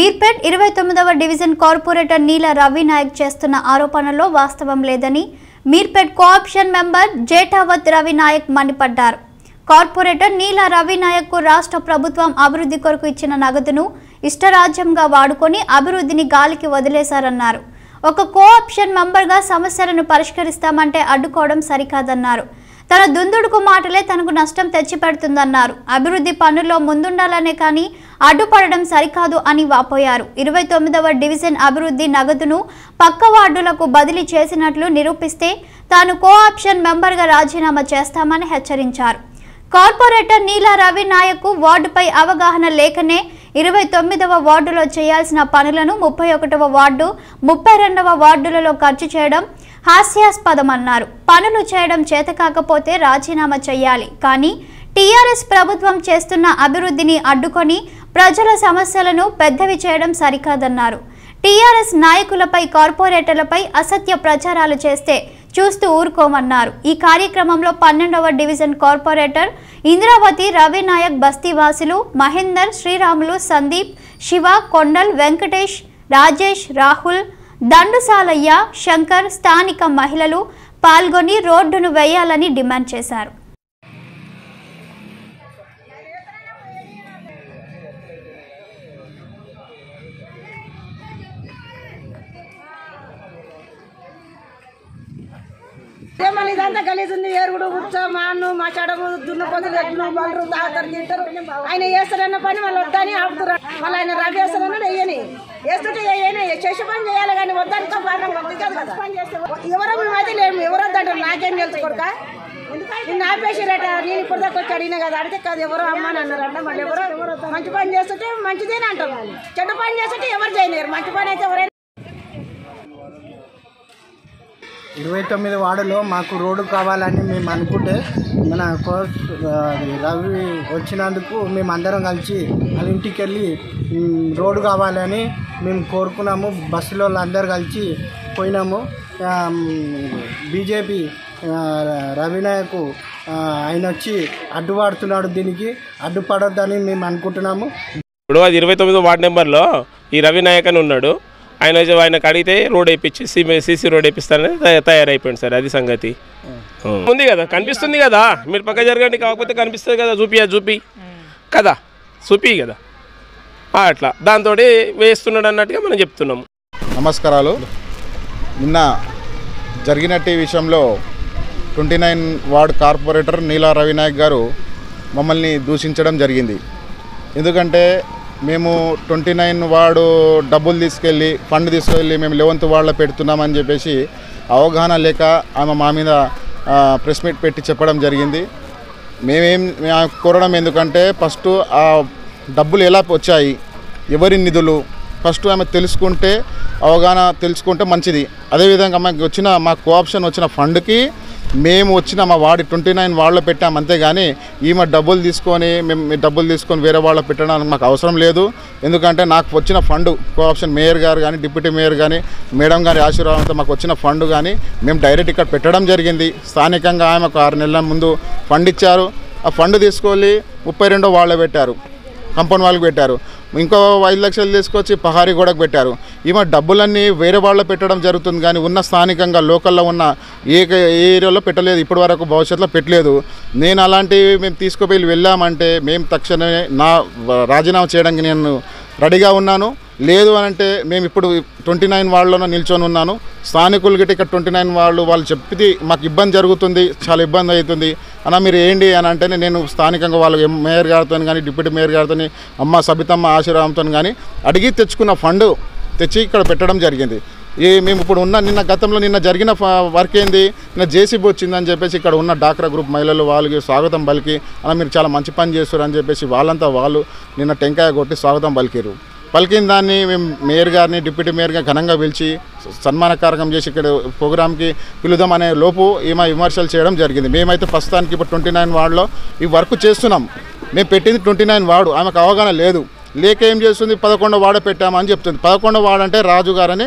మీర్పేట్ ఇరవై తొమ్మిదవ division corporator Neela Ravi Naik చేస్తున్న ఆరోపణలో వాస్తవం లేదని మీర్పేట్ కోఆప్షన్ మెంబర్ జేఠావత్ రవి నాయక్ మండిపడ్డారు. కార్పొరేటర్ నీల రవి నాయక్ రాష్ట్ర ప్రభుత్వం అభివృద్ధి కొరకు ఇచ్చిన నగదును ఇష్టరాజ్యంగా వాడుకొని అభివృద్ధిని గాలికి వదిలేశారన్నారు. ఒక కోఆప్షన్ మెంబర్గా సమస్యలను పరిష్కరిస్తామంటే అడ్డుకోవడం సరికాదన్నారు. తన దుందుడుకు మాటలే తనకు నష్టం తెచ్చిపెడుతుందన్నారు. అభివృద్ధి పనుల్లో ముందుండాలనే కానీ అడ్డుపడడం సరికాదు అని వాపోయారు. ఇరవై తొమ్మిదవ డివిజన్ అభివృద్ధి నగదును పక్క వార్డులకు బదిలీ చేసినట్లు నిరూపిస్తే తాను కోఆప్షన్ మెంబర్గా రాజీనామా చేస్తామని హెచ్చరించారు. కార్పొరేటర్ నీలా రవి నాయక్ వార్డుపై అవగాహన లేకనే ఇరవై తొమ్మిదవ వార్డులో చేయాల్సిన పనులను ముప్పై ఒకటవ వార్డు ముప్పై రెండవ వార్డులలో ఖర్చు చేయడం హాస్యాస్పదమన్నారు. పనులు చేయడం చేతకాకపోతే రాజీనామా చేయాలి. కానీ టీఆర్ఎస్ ప్రభుత్వం చేస్తున్న అభివృద్ధిని అడ్డుకొని ప్రజల సమస్యలను పెద్దవి చేయడం సరికాదన్నారు. టీఆర్ఎస్ నాయకులపై కార్పొరేటర్లపై అసత్య ప్రచారాలు చేస్తే చూస్తూ ఊరుకోమన్నారు. ఈ కార్యక్రమంలో పన్నెండవ డివిజన్ కార్పొరేటర్ ఇంద్రావతి రవి నాయక్ బస్తీవాసులు మహేందర్ శ్రీరాములు సందీప్ శివ కొండల్ వెంకటేష్ రాజేష్ రాహుల్ దండుసాలయ్య శంకర్ స్థానిక మహిళలు పాల్గొని రోడ్డును వేయాలని డిమాండ్ చేశారు. ఇదంతా గలీజ్ ఉంది ఏరుగుడు ఉచ్చ మాను చెడము దున్నపోతులు ఎడ్లు బలరు తింటారు. ఆయన వేస్తారన్న పని మళ్ళీ వద్దని ఆపుతారు మళ్ళీ ఆయన రవి వేస్తారన్నాడు వేయని. వేస్తుంటే వేయని. చేసే పని చేయాలి కానీ వద్దనుకో బాగా ఎవరో మేమైతే లేము ఎవరో అంటారు నాకేం తెలుసు కొడుక? నిన్ను ఆపేసిరట. నేను ఇప్పుడు దాకా వచ్చి అడిగినా కదా. అడిగితే కాదు ఎవరో అమ్మని అన్నారంట మళ్ళీ ఎవరో. మంచి పని చేస్తుంటే మంచిదేనే అంటారు. చెడ్డ పని చేస్తుంటే ఎవరు చేయలేరు. మంచి పని అయితే ఎవరైనా ఇరవై తొమ్మిది వార్డులో మాకు రోడ్డు కావాలని మేము అనుకుంటే మన కోచ్ రవి వచ్చినందుకు మేము అందరం కలిసి వాళ్ళ ఇంటికి వెళ్ళి రోడ్డు కావాలని మేము కోరుకున్నాము. బస్సులో అందరు కలిసి పోయినాము. బీజేపీ రవినాయకు ఆయన వచ్చి అడ్డుపడుతున్నాడు దీనికి. అడ్డుపడొద్దని మేము అనుకుంటున్నాము. ఇప్పుడు అది ఇరవై తొమ్మిదో వార్డు నెంబర్లో ఈ రవి నాయక్ అని ఉన్నాడు. ఆయన ఆయనకు అడిగితే రోడ్ వేయించి సీసీ రోడ్ వేపిస్తారని తయ- తయారైపోయింది సార్ అది సంగతి. ఉంది కదా కనిపిస్తుంది కదా. మీరు పక్క జరగండి కాకపోతే కనిపిస్తుంది కదా చూపి. చూపి కదా చూపి కదా. అట్లా. దాంతో వేస్తున్నాడు అన్నట్టుగా మనం చెప్తున్నాము. నమస్కారాలు. నిన్న జరిగినట్టు విషయంలో twenty nine ward corporator Neela Ravi Naik గారు మమ్మల్ని దూషించడం జరిగింది. ఎందుకంటే మేము ట్వంటీ నైన్ వాడు డబ్బులు తీసుకెళ్ళి ఫండ్ తీసుకెళ్ళి మేము లెవెంత్ వాళ్ళ పెడుతున్నామని చెప్పేసి అవగాహన లేక ఆమె మా మీద ప్రెస్ మీట్ పెట్టి చెప్పడం జరిగింది. మేమేం కోరడం ఎందుకంటే ఫస్ట్ ఆ డబ్బులు ఎలా వచ్చాయి ఎవరి నిధులు ఫస్ట్ ఆమె తెలుసుకుంటే అవగాహన తెలుసుకుంటే మంచిది. అదేవిధంగా మాకు వచ్చిన మా కోఆప్షన్ వచ్చిన ఫండ్కి మేము వచ్చిన మా వాడి ట్వంటీ నైన్ వాళ్ళలో పెట్టాం అంతేగాని ఈమె డబ్బులు తీసుకొని మేము మీ డబ్బులు తీసుకొని వేరే వాళ్ళు పెట్టడానికి మాకు అవసరం లేదు. ఎందుకంటే నాకు వచ్చిన ఫండ్ కోఆప్షన్ మేయర్ గారు కానీ డిప్యూటీ మేయర్ కానీ మేడం గారి ఆశీర్వాదంతో మాకు వచ్చిన ఫండ్ కానీ మేము డైరెక్ట్ ఇక్కడ పెట్టడం జరిగింది. స్థానికంగా ఆమె ఒక ఆరు నెలల ముందు ఫండ్ ఇచ్చారు. ఆ ఫండ్ తీసుకొని ముప్పై రెండో వాళ్ళే పెట్టారు. కంపౌండ్ వాళ్ళకి పెట్టారు. ఇంకో ఐదు లక్షలు తీసుకొచ్చి పహారీ గోడకు పెట్టారు. ఈమె డబ్బులన్నీ వేరే వాళ్ళు పెట్టడం జరుగుతుంది కానీ ఉన్న స్థానికంగా లోకల్లో ఉన్న ఏ ఏ ఏరియాలో పెట్టలేదు. ఇప్పటి వరకు భవిష్యత్తులో పెట్టలేదు. నేను అలాంటివి మేము తీసుకుపోయి వెళ్ళామంటే మేము తక్షణమే నా రాజీనామా చేయడానికి నేను రెడీగా ఉన్నాను. లేదు అని అంటే మేము ఇప్పుడు ట్వంటీ నైన్ వాళ్ళలోనే నిల్చొని ఉన్నాను. స్థానికులు గిట్ట ఇక్కడ ట్వంటీ నైన్ వాళ్ళు వాళ్ళు చెప్పి మాకు ఇబ్బంది జరుగుతుంది చాలా ఇబ్బంది అవుతుంది. అన్న మీరు ఏంటి అని అంటేనే నేను స్థానికంగా వాళ్ళు మేయర్ గారితో కానీ డిప్యూటీ మేయర్ గారితో అమ్మ సబితమ్మ ఆశీర్వాదంతో కానీ అడిగి తెచ్చుకున్న ఫండ్ తెచ్చి ఇక్కడ పెట్టడం జరిగింది. ఈ మేము ఇప్పుడు ఉన్న నిన్న గతంలో నిన్న జరిగిన వర్క్ ఏంది? నిన్న జేసీబీ వచ్చిందని చెప్పేసి ఇక్కడ ఉన్న డాక్రా గ్రూప్ మహిళలు వాళ్ళకి స్వాగతం పలికి అలా మీరు చాలా మంచి పని చేస్తారు అని చెప్పేసి వాళ్ళంతా వాళ్ళు నిన్న టెంకాయ కొట్టి స్వాగతం పలికారు పలికిన దాన్ని మేము మేయర్ గారిని డిప్యూటీ మేయర్గా ఘనంగా పిలిచి సన్మాన కార్యక్రమం చేసి ఇక్కడ ప్రోగ్రామ్కి పిలుదాం అనే లోపు ఈమె విమర్శలు చేయడం జరిగింది. మేమైతే ప్రస్తుతానికి ఇప్పుడు ట్వంటీ నైన్ వార్డులో ఈ వర్క్ చేస్తున్నాం. మేము పెట్టింది ట్వంటీ నైన్ వార్డు. ఆమెకు అవగాహన లేదు. లేక ఏం చేస్తుంది? పదకొండో వాడ పెట్టామని చెప్తుంది. పదకొండో వాడ అంటే రాజుగారు అని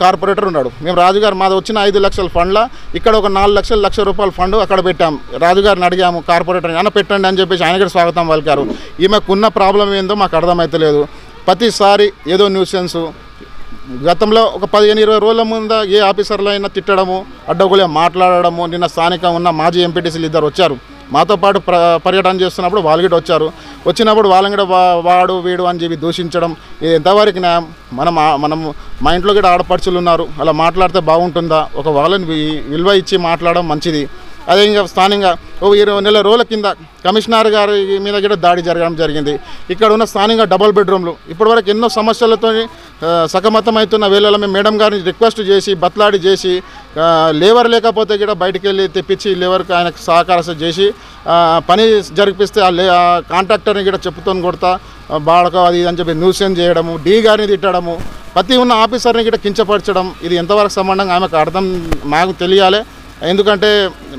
కార్పొరేటర్ ఉన్నాడు. మేము రాజుగారు మాది వచ్చిన ఐదు లక్షల ఫండ్ల ఇక్కడ ఒక నాలుగు లక్షల లక్ష రూపాయల ఫండ్ అక్కడ పెట్టాం. రాజుగారిని అడిగాము కార్పొరేటర్ అన్న పెట్టండి అని చెప్పేసి ఆయన కూడా స్వాగతం పలికారు. ఈమెకున్న ప్రాబ్లం ఏందో మాకు అర్థమవుతలేదు ప్రతిసారి ఏదో న్యూసెన్స్ గతంలో ఒక పదిహేను ఇరవై రోజుల ముందు ఏ ఆఫీసర్లు అయినా తిట్టడము అడ్డగులే మాట్లాడడము నిన్న స్థానికంగా ఉన్న మాజీ ఎంపీటీసీలు ఇద్దరు వచ్చారు. మాతో పాటు పర్యటన చేస్తున్నప్పుడు వాళ్ళు కూడా వచ్చారు. వచ్చినప్పుడు వాళ్ళని కూడా వా- వాడు వీడు అని చెప్పి దూషించడం ఇది ఎంతవరకు న్యాయం? మనం మనం మా ఇంట్లో కూడా ఆడపడుచులు ఉన్నారు. అలా మాట్లాడితే బాగుంటుందా? ఒక వాళ్ళని విలువ ఇచ్చి మాట్లాడడం మంచిది. అదే ఇంకా స్థానికంగా ఓ ఇరవై నెల రోజుల కింద కమిషనర్ గారి మీద కూడా దాడి జరగడం జరిగింది. ఇక్కడ ఉన్న స్థానికంగా డబుల్ బెడ్రూమ్లు ఇప్పటివరకు ఎన్నో సమస్యలతో సకమతమవుతున్న వేళలో మేము మేడం గారిని రిక్వెస్ట్ చేసి బతలాడి చేసి లేవర్ లేకపోతే కూడా బయటికి వెళ్ళి తెప్పించి లేవర్కి ఆయనకు సహకారం చేసి పని జరిపిస్తే ఆ లే కాంట్రాక్టర్ని కూడా చెప్పుతోని కొడతా ఆ, అది అని చెప్పి న్యూసెన్ చేయడము డీ గారిని తిట్టడము ప్రతి ఉన్న ఆఫీసర్ని కూడా కించపరచడం ఇది ఎంతవరకు సంబంధంగా ఆమెకు అర్థం మాకు తెలియాలి. ఎందుకంటే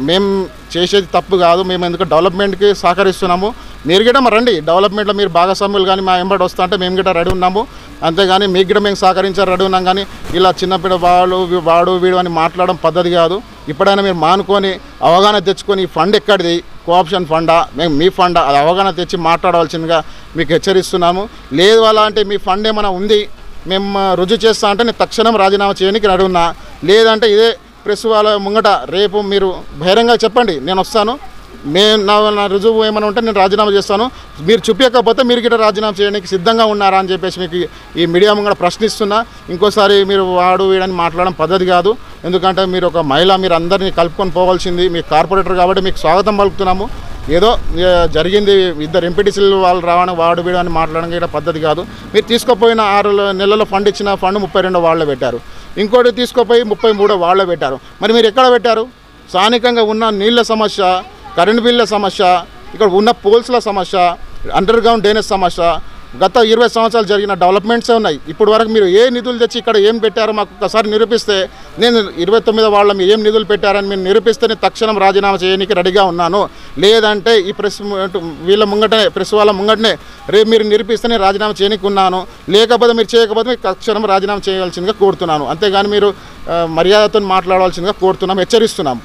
మేము చేసేది తప్పు కాదు మేము ఎందుకు డెవలప్మెంట్కి సహకరిస్తున్నాము. మీరు గిట్ట మరి రండి. డెవలప్మెంట్లో మీరు భాగస్వాములు కానీ మా ఎంబడి వస్తా అంటే మేము గిట్ట రెడీ ఉన్నాము. అంతేగాని మీకు గిట్ట మేము సహకరించారు రెడీ ఉన్నాం కానీ ఇలా చిన్నపిల్ల వాడు వాడు వీడు అని మాట్లాడడం పద్ధతి కాదు. ఇప్పుడైనా మీరు మానుకొని అవగాహన తెచ్చుకొని ఈ ఫండ్ ఎక్కడిది? కోఆప్షన్ ఫండా? మేము మీ ఫండా? అది అవగాహన తెచ్చి మాట్లాడవలసిందిగా మీకు హెచ్చరిస్తున్నాము. లేదు అలా అంటే మీ ఫండ్ ఏమైనా ఉంది? మేము రుజువు చేస్తా అంటే నేను తక్షణం రాజీనామా చేయడానికి రెడీ ఉన్నా. లేదంటే ఇదే ప్రెస్ వాళ్ళ ముంగట రేపు మీరు బహిరంగ చెప్పండి. నేను వస్తాను. మేము నా నా రుజువు ఏమైనా ఉంటే నేను రాజీనామా చేస్తాను. మీరు చూపించకపోతే మీరు గిట్ట రాజీనామా చేయడానికి సిద్ధంగా ఉన్నారా అని చెప్పేసి మీకు ఈ- మీడియా ముంగట ప్రశ్నిస్తున్నా. ఇంకోసారి మీరు వాడు వీడని మాట్లాడడం పద్ధతి కాదు. ఎందుకంటే మీరు ఒక మహిళ మీరు అందరినీ కలుపుకొని పోవాల్సింది మీ కార్పొరేటర్ కాబట్టి మీకు స్వాగతం పలుకుతున్నాము. ఏదో జరిగింది ఇద్దరు ఎంపీటీసీలు వాళ్ళు రావడం వాడు వీడు అని మాట్లాడడం కూడా పద్ధతి కాదు. మీరు తీసుకుపోయిన ఆరు నెలల ఫండ్ ఇచ్చిన ఫండ్ ముప్పై రెండు వాళ్ళు పెట్టారు. ఇంకోటి తీసుకుపోయి ముప్పై మూడో వాళ్ళ పెట్టారు. మరి మీరు ఎక్కడ పెట్టారు? స్థానికంగా ఉన్న నీళ్ళ సమస్య కరెంటు బిల్ల సమస్య ఇక్కడ ఉన్న పోల్స్ల సమస్య అండర్ గ్రౌండ్ డ్రైనేజ్ సమస్య గత ఇరవై సంవత్సరాలు జరిగిన డెవలప్మెంట్సే ఉన్నాయి. ఇప్పుడు వరకు మీరు ఏ నిధులు తెచ్చి ఇక్కడ ఏం పెట్టారో మాకు ఒకసారి నిరూపిస్తే నేను ఇరవై తొమ్మిదో వాళ్ళ మీరు ఏం నిధులు పెట్టారని మీరు నిరూపిస్తేనే తక్షణం రాజీనామా చేయడానికి రెడీగా ఉన్నాను. లేదంటే ఈ ప్రెస్ వీళ్ళ ముంగటనే ప్రెస్ వాళ్ళ ముంగటనే రేపు మీరు నిరూపిస్తేనే రాజీనామా చేయడానికి ఉన్నాను. లేకపోతే మీరు చేయకపోతే తక్షణం రాజీనామా చేయవలసిందిగా కోరుతున్నాను. అంతేగాని మీరు మర్యాదతో మాట్లాడవలసిందిగా కోరుతున్నాం హెచ్చరిస్తున్నాం.